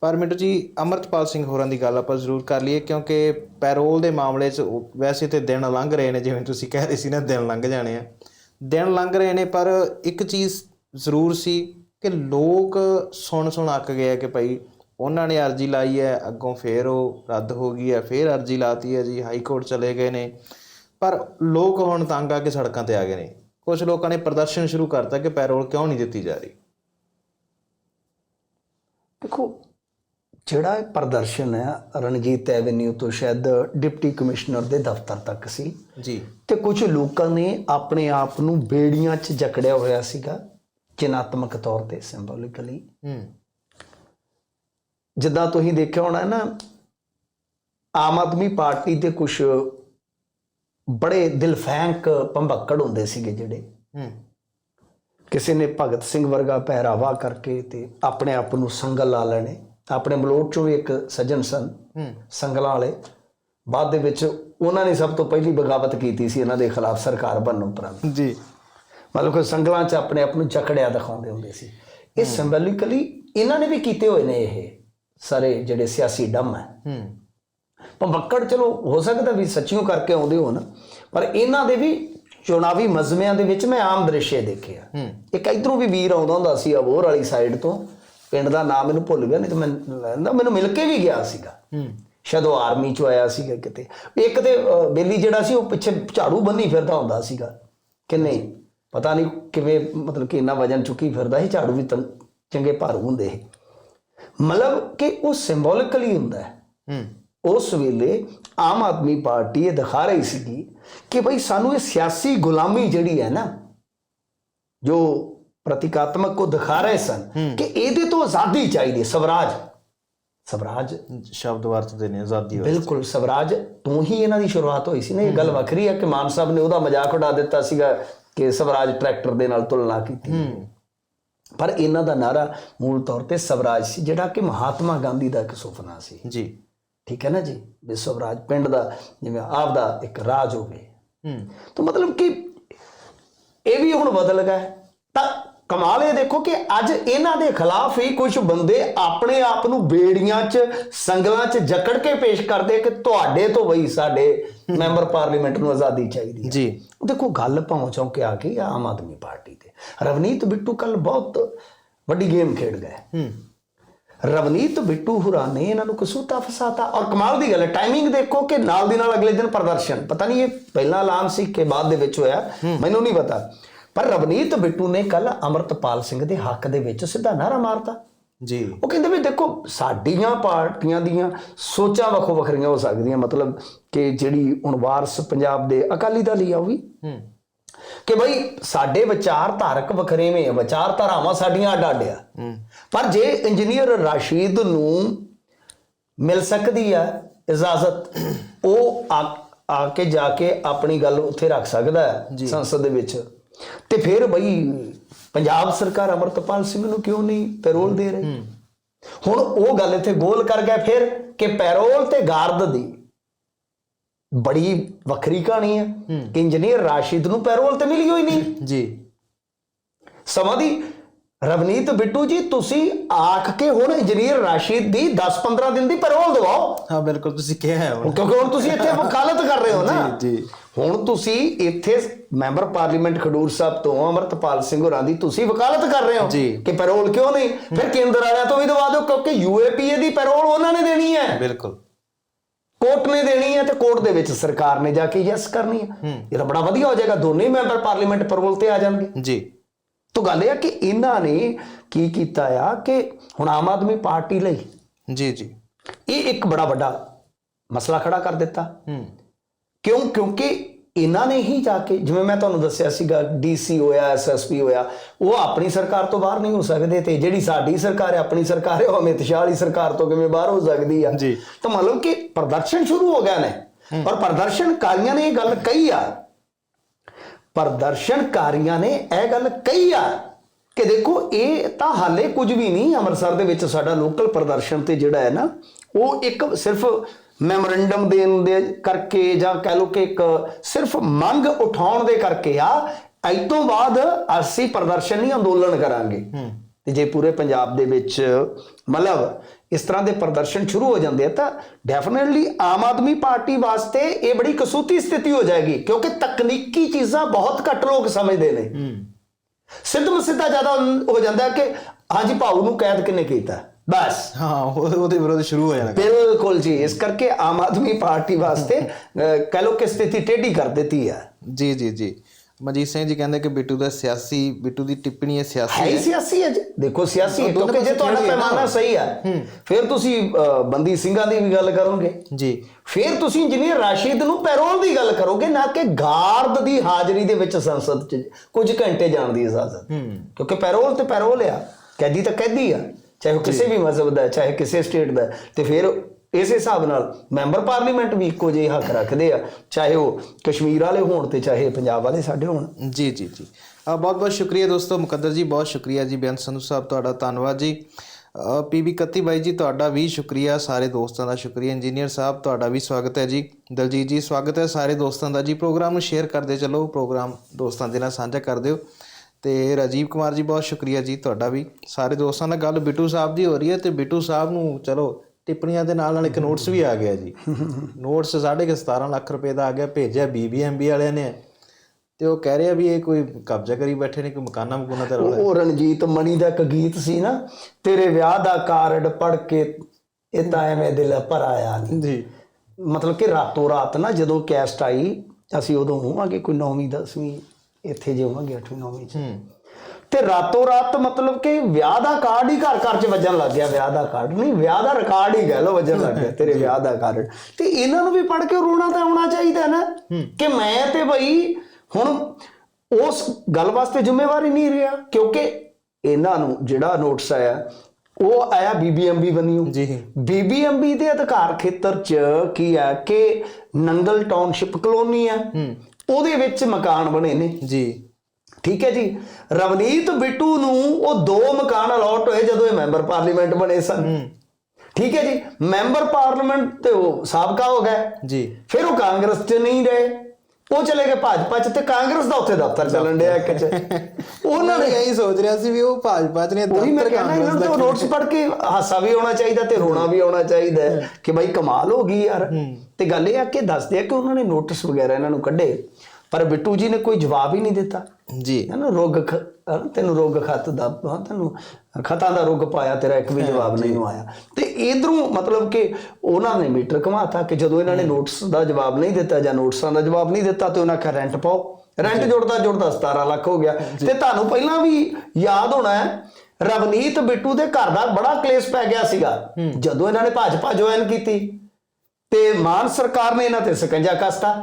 ਪਰ ਮਿੰਟੂ ਜੀ, ਅਮਰਤਪਾਲ ਸਿੰਘ ਹੋਰਾਂ ਦੀ ਗੱਲ ਆਪਾਂ ਜ਼ਰੂਰ ਕਰ ਲਈਏ ਕਿਉਂਕਿ ਪੈਰੋਲ ਦੇ ਮਾਮਲੇ 'ਚ ਵੈਸੇ ਤੇ ਦਿਨ ਲੰਘ ਰਹੇ ਨੇ, ਜਿਵੇਂ ਤੁਸੀਂ ਕਹਿ ਰਹੇ ਸੀ ਨਾ, ਦਿਨ ਲੰਘ ਜਾਣੇ ਆ। ਦਿਨ ਲੰਘ ਰਹੇ ਨੇ, ਪਰ ਇੱਕ ਚੀਜ਼ ਜ਼ਰੂਰ ਸੀ ਕਿ ਲੋਕ ਸੁਣ ਸੁਣ ਅੱਕ ਗਏ ਕਿ ਭਾਈ ਉਹਨਾਂ ਨੇ ਅਰਜ਼ੀ ਲਾਈ ਹੈ, ਅੱਗੋਂ ਫੇਰ ਉਹ ਰੱਦ ਹੋ ਗਈ ਹੈ, ਫੇਰ ਅਰਜ਼ੀ ਲਾਤੀ ਹੈ ਜੀ, ਹਾਈ ਕੋਰਟ ਚਲੇ ਗਏ ਨੇ। ਪਰ ਲੋਕ ਹੁਣ ਤੰਗ ਆ ਕੇ ਸੜਕਾਂ ਤੇ ਆ ਗਏ ਨੇ। ਕੁਝ ਲੋਕਾਂ ਨੇ ਪ੍ਰਦਰਸ਼ਨ ਸ਼ੁਰੂ ਕਰਤਾ ਕਿ ਪੈਰੋਲ ਕਿਉਂ ਨਹੀਂ ਦਿੱਤੀ ਜਾ ਰਹੀ? ਦੇਖੋ ਜਿਹੜਾ ਇਹ ਪ੍ਰਦਰਸ਼ਨ ਹੈ ਰਣਜੀਤ ਐਵੇਨਿਊ ਤੋਂ ਸ਼ਾਇਦ ਡਿਪਟੀ ਕਮਿਸ਼ਨਰ ਦੇ ਦਫ਼ਤਰ ਤੱਕ ਸੀ। ਜੀ। ਤੇ ਕੁਝ ਲੋਕਾਂ ਨੇ ਆਪਣੇ ਆਪ ਨੂੰ ਬੇੜੀਆਂ 'ਚ ਜਕੜਿਆ ਹੋਇਆ ਸੀਗਾ ਚਿਨਾਤਮਕ ਤੌਰ ਤੇ ਸਿੰਬੋਲਿਕਲੀ ਹੂੰ। ਜਿੱਦਾਂ ਤੁਸੀਂ ਦੇਖਿਆ ਹੋਣਾ ਨਾ ਆਮ ਆਦਮੀ ਪਾਰਟੀ ਦੇ ਕੁਝ ਬੜੇ ਦਿਲਫੈਂਕ ਭੰਬੱਕੜ ਹੁੰਦੇ ਸੀਗੇ ਜਿਹੜੇ। ਹੂੰ। ਕਿਸੇ ਨੇ ਭਗਤ ਸਿੰਘ ਵਰਗਾ ਪਹਿਰਾਵਾ ਕਰਕੇ ਤੇ ਆਪਣੇ ਆਪ ਨੂੰ ਸੰਗਲ ਲਾ ਲੈਣੇ। ਆਪਣੇ ਮਲੋਟ ਚੋਂ ਵੀ ਇੱਕ ਸੱਜਣ ਸਨ ਸੰਗਲਾਂ ਵਾਲੇ। ਬਾਅਦ ਦੇ ਵਿੱਚ ਉਹਨਾਂ ਨੇ ਸਭ ਤੋਂ ਪਹਿਲੀ ਬਗਾਵਤ ਕੀਤੀ ਸੀ ਇਹਨਾਂ ਦੇ ਖਿਲਾਫ ਸਰਕਾਰ ਬਣਨ ਉਪਰੰਤ। ਜੀ। ਮਤਲਬ ਕਿ ਸੰਗਲਾਂ 'ਚ ਆਪਣੇ ਆਪ ਨੂੰ ਜਕੜਿਆ ਦਿਖਾਉਂਦੇ ਹੁੰਦੇ ਸੀ। ਇਹ ਸਿੰਬੋਲਿਕਲੀ ਇਹਨਾਂ ਨੇ ਵੀ ਕੀਤੇ ਹੋਏ ਨੇ ਇਹ ਸਾਰੇ ਜਿਹੜੇ ਸਿਆਸੀ ਡੰਮ ਹੈ। ਹੂੰ। ਭੰਬੱਕੜ ਚਲੋ ਹੋ ਸਕਦਾ ਵੀ ਸੱਚੀਓ ਕਰਕੇ ਆਉਂਦੇ ਹੋਣ ਪਰ ਇਹਨਾਂ ਦੇ ਵੀ ਚੁਣਾਵੀ ਮਜ਼ਮਿਆਂ ਦੇ ਵਿੱਚ ਮੈਂ ਆਮ ਦ੍ਰਿਸ਼ਯ ਦੇਖਿਆ। ਇੱਕ ਇਧਰੋਂ ਵੀ ਵੀਰ ਆਉਂਦਾ ਹੁੰਦਾ ਸੀ ਅਬੋਰ ਵਾਲੀ ਸਾਈਡ ਤੋਂ ਪਿੰਡ ਦਾ ਨਾਮ ਮੈਨੂੰ ਭੁੱਲ ਗਿਆ ਨਹੀਂ ਤਾਂ ਮੈਂ ਲੈਂਦਾ ਮੈਨੂੰ ਮਿਲ ਕੇ ਵੀ ਗਿਆ ਸੀਗਾ। ਹੂੰ। ਸ਼ਾਇਦ ਉਹ ਆਰਮੀ ਚੋਂ ਆਇਆ ਸੀਗਾ ਕਿਤੇ। ਇੱਕ ਤੇ ਬੇਲੀ ਜਿਹੜਾ ਸੀ ਉਹ ਪਿੱਛੇ ਝਾੜੂ ਬੰਨੀ ਫਿਰਦਾ ਹੁੰਦਾ ਸੀਗਾ। ਕਿ ਨਹੀਂ? ਪਤਾ ਨਹੀਂ ਕਿਵੇਂ ਮਤਲਬ ਕਿ ਇੰਨਾ ਵਜਨ ਚੁੱਕੀ ਫਿਰਦਾ ਸੀ ਝਾੜੂ ਵੀ ਚੰਗੇ ਭਾਰੂ ਹੁੰਦੇ ਸੀ। ਮਤਲਬ ਕਿ ਉਹ ਸਿੰਬੋਲਿਕਲੀ ਹੁੰਦਾ ਹੈ। ਹੂੰ। ਉਸ ਵੇਲੇ ਆਮ ਆਦਮੀ ਪਾਰਟੀ ਇਹ ਦਿਖਾ ਰਹੀ ਸੀਗੀ ਕਿ ਭਈ ਸਾਨੂੰ ਇਹ ਸਿਆਸੀ ਗੁਲਾਮੀ ਜਿਹੜੀ ਹੈ ਨਾ ਜੋ ਪ੍ਰਤੀਕਾਤਮਕ ਉਹ ਦਿਖਾ ਰਹੇ ਸਨ ਕਿ ਇਹਦੇ ਤੋਂ ਆਜ਼ਾਦੀ ਚਾਹੀਦੀ ਹੈ, ਸਵਰਾਜ। ਸਵਰਾਜ। ਸ਼ਬਦ ਵਰਤਦੇ ਨੇ ਆਜ਼ਾਦੀ ਬਿਲਕੁਲ ਸਵਰਾਜ ਤੋਂ ਹੀ ਇਹਨਾਂ ਦੀ ਸ਼ੁਰੂਆਤ ਹੋਈ ਸੀ ਨਾ ਇਹ ਗੱਲ ਵੱਖਰੀ ਹੈ ਕਿ ਮਾਨ ਸਾਹਿਬ ਨੇ ਉਹਦਾ ਮਜ਼ਾਕ ਉਡਾ ਦਿੱਤਾ ਸੀਗਾ ਕਿ ਸਵਰਾਜ ਟਰੈਕਟਰ ਦੇ ਨਾਲ ਤੁਲਨਾ ਕੀਤੀ। ਪਰ ਇਹਨਾਂ ਦਾ ਨਾਰਾ ਮੂਲ ਤੌਰ ਤੇ ਸਵਰਾਜ ਸੀ ਜਿਹੜਾ ਕਿ ਮਹਾਤਮਾ ਗਾਂਧੀ ਦਾ ਇੱਕ ਸੁਪਨਾ ਸੀ। ਜੀ। ਠੀਕ ਹੈ ਨਾ ਜੀ? ਵੀ ਸਵਰਾਜ ਪਿੰਡ ਦਾ ਜਿਵੇਂ ਆਪਦਾ ਇੱਕ ਰਾਜ ਹੋਵੇ। ਹੂੰ। ਤਾਂ ਮਤਲਬ ਕਿ ਇਹ ਵੀ ਹੁਣ ਬਦਲ ਗਿਆ। ਤਾਂ ਕਮਾਲ ਇਹ ਦੇਖੋ ਕਿ ਅੱਜ ਇਹਨਾਂ ਦੇ ਖਿਲਾਫ ਹੀ ਕੁਝ ਬੰਦੇ ਆਪਣੇ ਆਪ ਨੂੰ ਬੇੜੀਆਂ 'ਚ ਸੰਗਲਾਂ 'ਚ ਜਕੜ ਕੇ ਪੇਸ਼ ਕਰਦੇ ਕਿ ਤੁਹਾਡੇ ਤੋਂ ਬਈ ਸਾਡੇ ਮੈਂਬਰ ਪਾਰਲੀਮੈਂਟ ਨੂੰ ਆਜ਼ਾਦੀ ਚਾਹੀਦੀ ਹੈ। ਜੀ। ਦੇਖੋ ਗੱਲ ਪਹੁੰਚੋਂ ਕੇ ਆ ਗਈ ਆਮ ਆਦਮੀ ਪਾਰਟੀ ਤੇ। ਰਵਨੀਤ ਬਿੱਟੂ ਕੱਲ ਬਹੁਤ ਵੱਡੀ ਗੇਮ ਖੇਡ ਗਏ। ਰਵਨੀਤ ਬਿੱਟੂ ਹੁਰਾਂ ਨੇ ਇਹਨਾਂ ਨੂੰ ਕਸੂਤਾ ਫਸਾਤਾ। ਔਰ ਕਮਾਲ ਦੀ ਗੱਲ ਹੈ ਟਾਈਮਿੰਗ ਦੇਖੋ ਕਿ ਨਾਲ ਦੀ ਨਾਲ ਅਗਲੇ ਦਿਨ ਪ੍ਰਦਰਸ਼ਨ। ਪਤਾ ਨਹੀਂ ਇਹ ਪਹਿਲਾ ਐਲਾਨ ਸੀ ਕਿ ਬਾਅਦ ਦੇ ਵਿੱਚ ਹੋਇਆ। ਮੈਨੂੰ ਨਹੀਂ ਪਤਾ। ਪਰ ਰਵਨੀਤ ਬਿੱਟੂ ਨੇ ਕੱਲ ਅਮਰਤਪਾਲ ਸਿੰਘ ਦੇ ਹੱਕ ਦੇ ਵਿੱਚ ਸਿੱਧਾ ਨਾਰਾ ਮਾਰਤਾ। ਜੀ। ਉਹ ਕਹਿੰਦੇ ਵੀ ਦੇਖੋ ਸਾਡੀਆਂ ਪਾਰਟੀਆਂ ਦੀਆਂ ਸੋਚਾਂ ਵੱਖੋ ਵੱਖਰੀਆਂ ਹੋ ਸਕਦੀਆਂ ਮਤਲਬ ਕਿ ਜਿਹੜੀ ਹੁਣ ਵਾਰਸ ਪੰਜਾਬ ਦੇ ਅਕਾਲੀ ਦਲ ਹੀ ਆ ਉਹ ਵੀ। ਹੂੰ। ਕਿ ਬਈ ਸਾਡੇ ਵਿਚਾਰ ਧਾਰਕ ਵਖਰੇਵੇਂ ਆ ਵਿਚਾਰ ਧਾਰਾਵਾਂ ਸਾਡੀਆਂ ਅੱਡ ਅੱਡ ਆ। ਹੂੰ। ਪਰ ਜੇ ਇੰਜੀਨੀਅਰ ਰਾਸ਼ੀਦ ਨੂੰ ਮਿਲ ਸਕਦੀ ਆ ਇਜਾਜ਼ਤ ਉਹ ਆ ਆ ਕੇ ਜਾ ਕੇ ਆਪਣੀ ਗੱਲ ਉੱਥੇ ਰੱਖ ਸਕਦਾ ਹੈ ਸੰਸਦ ਦੇ ਵਿੱਚ। ਤੇ ਫਿਰ ਬਈ ਪੰਜਾਬ ਸਰਕਾਰ ਅਮਰਤਪਾਲ ਸਿੰਘ ਨੂੰ ਕਿਉਂ ਨਹੀਂ ਪੈਰੋਲ ਦੇ ਰਹੀ? ਹੁਣ ਉਹ ਗੱਲ ਇੱਥੇ ਗੋਲ ਕਰ ਗਿਆ ਫਿਰ ਕਿ ਪੈਰੋਲ ਤੇ ਗਾਰਦ ਦੀ ਬੜੀ ਵੱਖਰੀ ਕਹਾਣੀ ਹੈ। ਕਿ ਇੰਜੀਨੀਅਰ ਰਾਸ਼ਿਦ ਨੂੰ ਪੈਰੋਲ ਤੇ ਮਿਲੀ ਹੋਈ ਨਹੀਂ। ਜੀ। ਸਮਾਂ ਦੀ ਰਵਨੀਤ ਬਿੱਟੂ ਜੀ ਤੁਸੀਂ ਆਖ ਕੇ ਹੁਣ ਇੰਜੀਨੀਅਰ ਰਾਸ਼ਿਦ ਦੀ 10-15 ਦਿਨ ਦੀ ਪੈਰੋਲ ਦਿਵਾਓ। ਹਾਂ ਬਿਲਕੁਲ ਤੁਸੀਂ ਕਿਹਾ ਹੈ ਹੁਣ। ਕਿਉਂਕਿ ਹੁਣ ਤੁਸੀਂ ਇੱਥੇ ਵਕਾਲਤ ਕਰ ਰਹੇ ਹੋ ਨਾ। ਜੀ ਜੀ। ਹੁਣ ਤੁਸੀਂ ਇੱਥੇ ਮੈਂਬਰ ਪਾਰਲੀਮੈਂਟ ਖਡੂਰ ਸਾਹਿਬ ਤੋਂ ਅਮਰਤਪਾਲ ਸਿੰਘ ਹੋਰਾਂ ਦੀ ਤੁਸੀਂ ਵਕਾਲਤ ਕਰ ਰਹੇ ਹੋ। ਕਿ ਪੈਰੋਲ ਕਿਉਂ ਨਹੀਂ? ਫਿਰ ਕੇਂਦਰ ਵਾਲਿਆਂ ਤੋਂ ਵੀ ਦਵਾ ਦਿਓ ਕਿਉਂਕਿ ਯੂਏਪੀਏ ਦੀ ਪੈਰੋਲ ਉਹਨਾਂ ਨੇ ਦੇਣੀ ਹੈ। ਬਿਲਕੁਲ। ਕੋਰਟ ਨੇ ਦੇਣੀ ਹੈ ਤੇ ਕੋਰਟ ਦੇ ਵਿੱਚ ਸਰਕਾਰ ਨੇ ਜਾ ਕੇ ਯੈਸ ਕਰਨੀ ਹੈ। ਇਹ ਤਾਂ ਬੜਾ ਵਧੀਆ ਹੋ ਜਾਏਗਾ ਦੋਨੇ ਮੈਂਬਰ ਪਾਰਲੀਮੈਂਟ ਪੈਰੋਲ ਤੇ ਆ ਜਾਣਗੇ। ਜੀ। ਤੋ ਗੱਲ ਇਹ ਆ ਕਿ ਇਹਨਾਂ ਨੇ ਕੀ ਕੀਤਾ ਆ ਕਿ ਹੁਣ ਆਮ ਆਦਮੀ ਪਾਰਟੀ ਲਈ ਜੀ ਜੀ। ਇਹ ਇੱਕ ਬੜਾ ਵੱਡਾ ਮਸਲਾ ਖੜਾ ਕਰ ਦਿੱਤਾ। ਹੂੰ। ਕਿਉਂ? ਕਿਉਂਕਿ ਇਹਨਾਂ ਨੇ ਹੀ ਜਾ ਕੇ ਜਿਵੇਂ ਮੈਂ ਤੁਹਾਨੂੰ ਦੱਸਿਆ ਸੀਗਾ ਡੀਸੀ ਹੋਇਆ ਐਸਐਸਪੀ ਹੋਇਆ ਉਹ ਆਪਣੀ ਸਰਕਾਰ ਤੋਂ ਬਾਹਰ ਨਹੀਂ ਹੋ ਸਕਦੇ ਤੇ ਜਿਹੜੀ ਸਾਡੀ ਸਰਕਾਰ ਹੈ ਆਪਣੀ ਸਰਕਾਰ ਹੈ ਉਹ ਅਮਿਤ ਸ਼ਾਹ ਵਾਲੀ ਸਰਕਾਰ ਤੋਂ ਕਿਵੇਂ ਬਾਹਰ ਹੋ ਸਕਦੀ ਆ? ਜੀ। ਤਾਂ ਮਤਲਬ ਕਿ ਪ੍ਰਦਰਸ਼ਨ ਸ਼ੁਰੂ ਹੋ ਗਿਆ ਨੇ। ਔਰ ਪ੍ਰਦਰਸ਼ਨਕਾਰੀਆਂ ਨੇ ਇਹ ਗੱਲ ਕਹੀ ਆ ਪ੍ਰਦਰਸ਼ਨਕਾਰੀਆਂ ਨੇ ਇਹ ਗੱਲ ਕਹੀ ਆ ਕਿ ਦੇਖੋ, ਇਹ ਤਾਂ ਹਾਲੇ ਕੁਝ ਵੀ ਨਹੀਂ ਅੰਮ੍ਰਿਤਸਰ ਦੇ ਵਿੱਚ ਸਾਡਾ ਲੋਕਲ ਪ੍ਰਦਰਸ਼ਨ ਤੇ ਜਿਹੜਾ ਹੈ ਨਾ, ਉਹ ਇੱਕ ਸਿਰਫ ਮੈਮੋਰੈਂਡਮ ਦੇਣ ਦੇ ਕਰਕੇ ਜਾਂ ਕਹਿ ਲਓ ਕਿ ਇੱਕ ਸਿਰਫ ਮੰਗ ਉਠਾਉਣ ਦੇ ਕਰਕੇ ਆ ਅੱਜ ਤੋਂ ਬਾਅਦ ਅਸੀਂ ਪ੍ਰਦਰਸ਼ਨ ਨਹੀਂ ਅੰਦੋਲਨ ਕਰਾਂਗੇ। ਤੇ ਜੇ ਪੂਰੇ ਪੰਜਾਬ ਦੇ ਵਿੱਚ ਮਤਲਬ ਇਸ ਤਰ੍ਹਾਂ ਦੇ ਪ੍ਰਦਰਸ਼ਨ ਸ਼ੁਰੂ ਹੋ ਜਾਂਦੇ ਆ ਤਾਂ ਡੈਫੀਨਿਟਲੀ ਆਮ ਆਦਮੀ ਪਾਰਟੀ ਵਾਸਤੇ ਇਹ ਬੜੀ ਕਸੂਤੀ ਸਥਿਤੀ ਹੋ ਜਾਏਗੀ ਕਿਉਂਕਿ ਤਕਨੀਕੀ ਚੀਜ਼ਾਂ ਬਹੁਤ ਘੱਟ ਲੋਕ ਸਮਝਦੇ ਨੇ। ਸਿੱਧ ਮਸਿੱਧਾ ਜ਼ਿਆਦਾ ਹੋ ਜਾਂਦਾ ਹੈ ਕਿ ਹਾਂਜੀ ਭਾਊ ਨੂੰ ਕੈਦ ਕਿੰਨੇ ਕੀਤਾ? ਬਸ। ਹਾਂ ਉਹ- ਉਹਦੇ ਵਿਰੋਧ ਸ਼ੁਰੂ ਹੋ ਜਾਣਾ। ਬਿਲਕੁਲ ਜੀ ਇਸ ਕਰਕੇ ਆਮ ਆਦਮੀ ਪਾਰਟੀ ਵਾਸਤੇ ਕਹਿ ਲੋ ਕਿ ਸਥਿਤੀ ਟੇਢੀ ਕਰ ਦਿੱਤੀ ਹੈ ਜੀ ਜੀ ਜੀ। ਮਨਜੀਤ ਸਿੰਘ ਜੀ ਕਹਿੰਦੇ ਕਿ ਬਿੱਟੂ ਦਾ ਸਿਆਸੀ ਬਿੱਟੂ ਦੀ ਟਿੱਪਣੀ ਹੈ ਸਿਆਸੀ ਹੀ ਸਿਆਸੀ ਹੈ ਜੀ। ਦੇਖੋ ਸਿਆਸੀ ਹੈ ਕਿਉਂਕਿ ਜੇ ਤੁਹਾਡਾ। ਪੈਮਾਨਾ ਸਹੀ ਹੈ ਫਿਰ ਤੁਸੀਂ ਬੰਦੀ ਸਿੰਘਾਂ ਦੀ ਵੀ ਗੱਲ ਕਰੋਗੇ। ਜੀ। ਫਿਰ ਤੁਸੀਂ ਇੰਜੀਨੀਅਰ ਰਾਸ਼ਿਦ ਨੂੰ ਪੈਰੋਲ ਦੀ ਗੱਲ ਕਰੋਗੇ ਨਾ ਕਿ ਗਾਰਡ ਦੀ ਹਾਜ਼ਰੀ ਦੇ ਵਿੱਚ ਸੰਸਦ 'ਚ ਕੁਝ ਘੰਟੇ ਜਾਣ ਦੀ ਇਜਾਜ਼ਤ। ਕਿਉਂਕਿ ਪੈਰੋਲ ਤੇ ਪੈਰੋਲ ਆ ਕੈਦੀ ਤਾਂ ਕੈਦੀ ਆ ਚਾਹੇ ਕਿਸੇ ਵੀ ਮਜ਼ਹਬ ਦਾ ਚਾਹੇ ਕਿਸੇ ਸਟੇਟ ਦਾ ਤੇ ਫਿਰ ਇਸ ਹਿਸਾਬ ਨਾਲ ਮੈਂਬਰ ਪਾਰਲੀਮੈਂਟ ਵੀ ਇੱਕੋ ਜਿਹੇ ਹੱਕ ਰੱਖਦੇ ਆ, ਚਾਹੇ ਉਹ ਕਸ਼ਮੀਰ ਵਾਲੇ ਹੋਣ ਤੇ ਚਾਹੇ ਪੰਜਾਬ ਵਾਲੇ ਸਾਡੇ ਹੋਣ। ਜੀ ਜੀ ਜੀ। ਬਹੁਤ ਬਹੁਤ ਸ਼ੁਕਰੀਆ ਦੋਸਤੋ, ਮੁਕੱਦਰ ਜੀ, ਬਹੁਤ ਸ਼ੁਕਰੀਆ ਜੀ, ਬੇਅੰਤ ਸੰਧੂ ਸਾਹਿਬ, ਤੁਹਾਡਾ ਧੰਨਵਾਦ ਜੀ। ਪੀਬੀ 31 ਬਾਈ ਜੀ, ਤੁਹਾਡਾ ਵੀ ਸ਼ੁਕਰੀਆ, ਸਾਰੇ ਦੋਸਤਾਂ ਦਾ ਸ਼ੁਕਰੀਆ। ਇੰਜੀਨੀਅਰ ਸਾਹਿਬ, ਤੁਹਾਡਾ ਵੀ ਸਵਾਗਤ ਹੈ ਜੀ। ਦਲਜੀਤ ਜੀ, ਸਵਾਗਤ ਹੈ ਸਾਰੇ ਦੋਸਤਾਂ ਦਾ ਜੀ। ਪ੍ਰੋਗਰਾਮ ਨੂੰ ਸ਼ੇਅਰ ਕਰਦੇ ਚਲੋ, ਪ੍ਰੋਗਰਾਮ ਦੋਸਤਾਂ ਦੇ ਨਾਲ ਸਾਂਝਾ ਕਰ ਦਿਓ। ਤੇ ਰਾਜੀਵ ਕੁਮਾਰ ਜੀ, ਬਹੁਤ ਸ਼ੁਕਰੀਆ ਜੀ, ਤੁਹਾਡਾ ਵੀ। ਸਾਰੇ ਦੋਸਤਾਂ ਨਾਲ ਗੱਲ ਬਿੱਟੂ ਸਾਹਿਬ ਦੀ ਹੋ ਰਹੀ ਹੈ ਤੇ ਬਿੱਟੂ ਸਾਹਿਬ ਨੂੰ, ਚਲੋ ਟਿੱਪਣੀਆਂ ਦੇ ਨਾਲ ਨਾਲ ਇੱਕ ਨੋਟਸ ਵੀ ਆ ਗਿਆ ਜੀ। ਨੋਟਸ ਸਾਢੇ ਕੁ 17 ਲੱਖ ਰੁਪਏ ਦਾ ਆ ਗਿਆ ਭੇਜਿਆ ਬੀਬੀਐਮਬੀ ਵਾਲਿਆਂ ਨੇ। ਤੇ ਉਹ ਕਹਿ ਰਿਹਾ ਵੀ ਇਹ ਕੋਈ ਕਬਜ਼ਾ ਕਰੀ ਬੈਠੇ ਨੇ ਕੋਈ ਮਕਾਨਾਂ ਮਕੂਨਾ ਤੇ ਰੌਲਾ। ਉਹ ਰਣਜੀਤ ਮਣੀ ਦਾ ਇੱਕ ਗੀਤ ਸੀ ਨਾ ਤੇਰੇ ਵਿਆਹ ਦਾ ਕਾਰਡ ਪੜ ਕੇ ਇਹ ਤਾਂ ਐਵੇਂ ਦਿਲ ਭਰ ਆਇਆ ਨਹੀਂ ਜੀ। ਮਤਲਬ ਕਿ ਰਾਤੋਂ ਰਾਤ ਨਾ ਜਦੋਂ ਕੈਸਟ ਆਈ ਅਸੀਂ ਉਦੋਂ ਹੋਵਾਂਗੇ ਕੋਈ 9ਵੀਂ 10ਵੀਂ ਇੱਥੇ ਜੇ ਹੋਵਾਂਗੇ 8ਵੀਂ 9ਵੀਂ ਚ। ਹੂੰ। ਤੇ ਰਾਤੋਂ ਰਾਤ ਮਤਲਬ ਕਿ ਵਿਆਹ ਦਾ ਕਾਰਡ ਹੀ ਘਰ ਘਰ ਚ ਵੱਜਣ ਲੱਗ ਗਿਆ ਵਿਆਹ ਦਾ ਕਾਰਡ ਨਹੀਂ ਵਿਆਹ ਦਾ ਰਿਕਾਰਡ ਹੀ ਕਹਿ ਲੋ ਵੱਜਣ ਲੱਗ ਗਿਆ ਤੇਰੇ ਵਿਆਹ ਦਾ ਕਾਰਡ ਤੇ ਇਹਨਾਂ ਨੂੰ ਵੀ ਪੜ ਕੇ ਰੋਣਾ ਤਾਂ ਆਉਣਾ ਚਾਹੀਦਾ ਨਾ ਕਿ ਮੈਂ ਤੇ ਬਈ ਹੁਣ ਉਸ ਗੱਲ ਵਾਸਤੇ ਜ਼ਿੰਮੇਵਾਰੀ ਨਹੀਂ ਰਿਹਾ ਕਿਉਂਕਿ ਇਹਨਾਂ ਨੂੰ ਜਿਹੜਾ ਨੋਟਿਸ ਆਇਆ ਉਹ ਆਇਆ ਬੀਬੀਐਮਬੀ ਬੰਨਿਓ ਜੀ। ਬੀਬੀਐਮਬੀ ਦੇ ਅਧਿਕਾਰ ਖੇਤਰ ਚ ਕੀ ਆ ਕਿ ਨੰਗਲ ਟਾਊਨਸ਼ਿਪ ਕਲੋਨੀ ਆ ਉਹਦੇ ਵਿੱਚ ਮਕਾਨ ਬਣੇ ਨੇ। ਜੀ। ਠੀਕ ਹੈ ਜੀ। ਰਵਨੀਤ ਬਿੱਟੂ ਨੂੰ ਉਹ ਦੋ ਮਕਾਨ ਅਲਾਟ ਹੋਏ ਜਦੋਂ ਇਹ ਮੈਂਬਰ ਪਾਰਲੀਮੈਂਟ ਬਣੇ ਸਨ। ਠੀਕ ਹੈ ਜੀ। ਮੈਂਬਰ ਪਾਰਲੀਮੈਂਟ ਤੇ ਉਹ ਸਾਬਕਾ ਹੋ ਗਏ। ਜੀ। ਫਿਰ ਉਹ ਕਾਂਗਰਸ 'ਚ ਨਹੀਂ ਰਹੇ। ਉਹ ਚਲੇ ਗਏ ਭਾਜਪਾ 'ਚ ਤੇ ਕਾਂਗਰਸ ਦਾ ਉੱਥੇ ਦਫ਼ਤਰ ਚੱਲਣ ਡਿਆ ਇੱਕ 'ਚ। ਉਹਨਾਂ ਨੇ ਇਹੀ ਸੋਚ ਰਿਹਾ ਸੀ ਵੀ ਉਹ ਭਾਜਪਾ ਚ ਨੇ ਉਹੀ ਮੈਂ ਕਹਿੰਦਾ ਇਹਨਾਂ ਨੂੰ ਤਾਂ ਨੋਟਸ ਪੜ੍ਹ ਕੇ ਹਾਸਾ ਵੀ ਆਉਣਾ ਚਾਹੀਦਾ ਤੇ ਰੋਣਾ ਵੀ ਆਉਣਾ ਚਾਹੀਦਾ ਕਿ ਭਾਈ ਕਮਾਲ ਹੋ ਗਈ ਯਾਰ। ਤੇ ਗੱਲ ਇਹ ਆ ਕਿ ਦੱਸਦੇ ਆ ਕਿ ਉਹਨਾਂ ਨੇ ਨੋਟਿਸ ਵਗੈਰਾ ਇਹਨਾਂ ਨੂੰ ਕੱਢੇ। ਪਰ ਬਿੱਟੂ ਜੀ ਨੇ ਕੋਈ ਜਵਾਬ ਹੀ ਨਹੀਂ ਦਿੱਤਾ। ਜੀ। ਨਾ ਰੋਗ ਤੈਨੂੰ ਰੋਗ ਖਤ ਦਾ ਹਾਂ, ਤੈਨੂੰ ਖਤਾਂ ਦਾ ਰੋਗ ਪਾਇਆ ਤੇਰਾ ਇੱਕ ਵੀ ਜਵਾਬ ਨਹੀਂ ਆਇਆ। ਤੇ ਇਧਰੋਂ ਮਤਲਬ ਕਿ ਉਹਨਾਂ ਨੇ ਮੀਟਰ ਘਮਾਤਾ ਕਿ ਜਦੋਂ ਇਹਨਾਂ ਨੇ ਨੋਟਿਸ ਦਾ ਜਵਾਬ ਨਹੀਂ ਦਿੱਤਾ ਜਾਂ ਨੋਟਿਸਾਂ ਦਾ ਜਵਾਬ ਨਹੀਂ ਦਿੱਤਾ ਤੇ ਉਹਨਾਂ ਕਹ ਰੈਂਟ ਪਾਓ। ਰੈਂਟ ਜੁੜਦਾ ਜੁੜਦਾ 17 ਲੱਖ ਹੋ ਗਿਆ। ਤੇ ਤੁਹਾਨੂੰ ਪਹਿਲਾਂ ਵੀ ਯਾਦ ਹੋਣਾ ਹੈ ਰਵਨੀਤ ਬਿੱਟੂ ਦੇ ਘਰ ਦਾ ਬੜਾ ਕਲੇਸ਼ ਪੈ ਗਿਆ ਸੀਗਾ। ਜਦੋਂ ਇਹਨਾਂ ਨੇ ਭਾਜਪਾ ਜੁਆਇਨ ਕੀਤੀ ਤੇ ਮਾਨ ਸਰਕਾਰ ਨੇ ਇਹਨਾਂ ਤੇ ਸਕੰਜਾ ਕੱਸਤਾ।